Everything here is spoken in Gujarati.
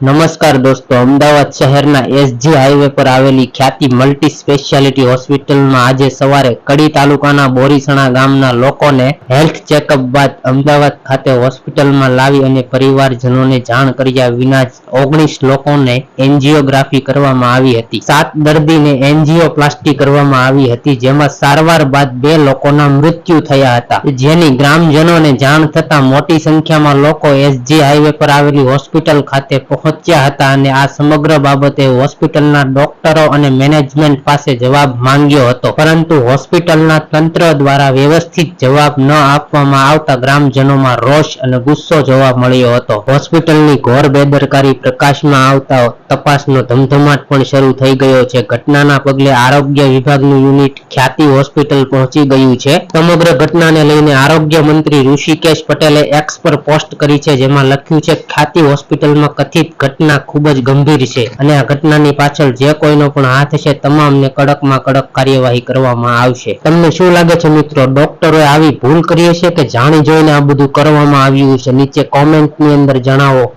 નમસ્કાર દોસ્તો, અમદાવાદ શહેરના એસજી હાઈવે પર આવેલી ખ્યાતિ મલ્ટી સ્પેશિયાલિટી હોસ્પિટલમાં આજે સવારે કડી તાલુકાના બોરીસણા ગામના લોકોને હેલ્થ ચેકઅપ બાદ અમદાવાદ ખાતે હોસ્પિટલમાં લાવી અને પરિવારજનોને જાણ કર્યા વિના જ ઓગણીસ લોકોને એન્જિયોગ્રાફી કરવામાં આવી હતી. સાત દર્દીને એન્જિયોપ્લાસ્ટી કરવામાં આવી હતી, જેમાં સારવાર બાદ બે લોકોના મૃત્યુ થયા હતા. જેની ગ્રામજનોને જાણ થતા મોટી સંખ્યામાં લોકો એસજી હાઈવે પર આવેલી હોસ્પિટલ ખાતે પહોંચ્યા હતા અને આ સમગ્ર બાબતે હોસ્પિટલના ડોક્ટરો અને મેનેજમેન્ટ પાસે જવાબ માંગ્યો હતો. પરંતુ હોસ્પિટલના તંત્ર દ્વારા વ્યવસ્થિત જવાબ ન આપવામાં આવતા ગ્રામજનોમાં રોષ અને ગુસ્સો જોવા મળ્યો હતો. હોસ્પિટલની ઘોર બેદરકારી પ્રકાશમાં આવતા તપાસનો ધમધમાટ પણ શરૂ થઈ ગયો છે. ઘટનાના પગલે આરોગ્ય વિભાગનું યુનિટ ખ્યાતિ હોસ્પિટલ પહોંચી ગયું છે. સમગ્ર ઘટનાને લઈને આરોગ્ય મંત્રી ઋષિકેશ પટેલે એક્સ પર પોસ્ટ કરી છે, જેમાં લખ્યું છે, ખ્યાતિ હોસ્પિટલમાં કથિત ઘટના ખૂબ જ ગંભીર છે અને આ ઘટનાની પાછળ જે કોઈનો પણ હાથ છે તમામને કડકમાં કડક કાર્યવાહી કરવામાં આવશે. તમને શું લાગે છે મિત્રો? ડોક્ટરોએ આવી ભૂલ કરી હશે કે જાણી જોઈને આ બધું કરવામાં આવ્યું છે? નીચે કોમેન્ટની અંદર જણાવો.